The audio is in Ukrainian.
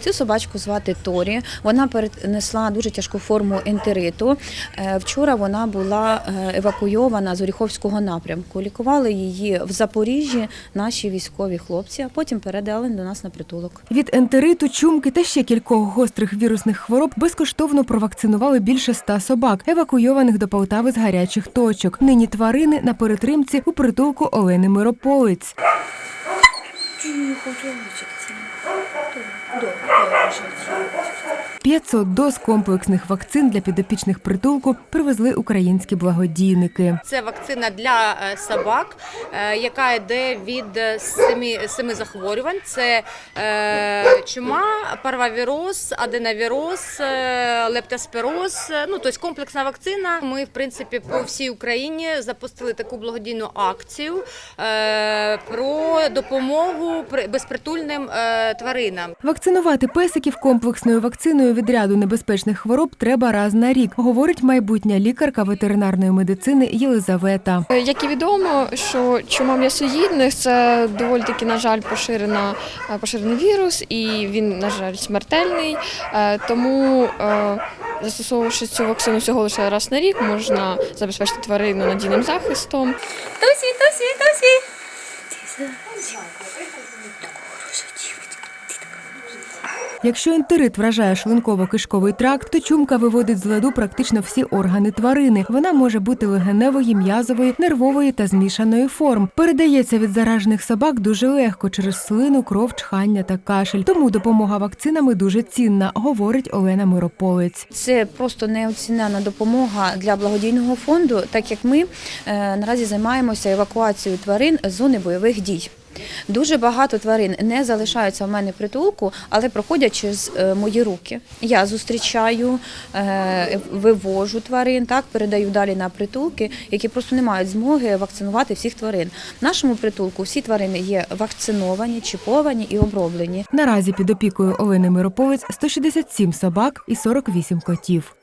Цю собачку звати Торі. Вона перенесла дуже тяжку форму ентериту. Е, Вчора вона була е, евакуйована з Оріховського напрямку. Лікували її в Запоріжжі наші військові хлопці, а потім передали до нас на притулок. Від ентериту, чумки та ще кількох гострих вірусних хвороб безкоштовно провакцинували більше ста собак, евакуйованих до Полтави з гарячих точок. Нині тварини на перетримці у притулку Олени Мирополиць. 500 доз комплексних вакцин для підопічних притулку привезли українські благодійники. Це вакцина для е, собак, е, яка йде від е, семи, семи захворювань. Це чума, парвавіроз, аденовіроз, лептоспироз. е, Ну, тобто комплексна вакцина. Ми, в принципі, по всій Україні запустили таку благодійну акцію е, про допомогу при- безпритульним е, тваринам. Вакцинувати песиків комплексною вакциною від ряду небезпечних хвороб треба раз на рік, говорить майбутня лікарка ветеринарної медицини Єлизавета. Як і відомо, що чума м'ясоїдних це доволі таки, на жаль, поширена, е, поширений вірус, і він, на жаль, смертельний. Тому, застосовувавши цю вакцину всього лише раз на рік, можна забезпечити тварину надійним захистом. Тусі, тусі, тосі. Якщо ентерит вражає шлунково-кишковий тракт, то чумка виводить з ладу практично всі органи тварини. Вона може бути легеневої, м'язової, нервової та змішаної форм. Передається від заражених собак дуже легко через слину, кров, чхання та кашель. Тому допомога вакцинами дуже цінна, говорить Олена Мирополець. Це просто неоцінена допомога для благодійного фонду, так як ми е, наразі займаємося евакуацією тварин з зони бойових дій. Дуже багато тварин не залишаються в мене притулку, але проходять через е, мої руки. Я зустрічаю, е, вивожу тварин, так передаю далі на притулки, які просто не мають змоги вакцинувати всіх тварин. В нашому притулку всі тварини є вакциновані, чіповані і оброблені. Наразі під опікою Олени Мирополець 167 собак і 48 котів.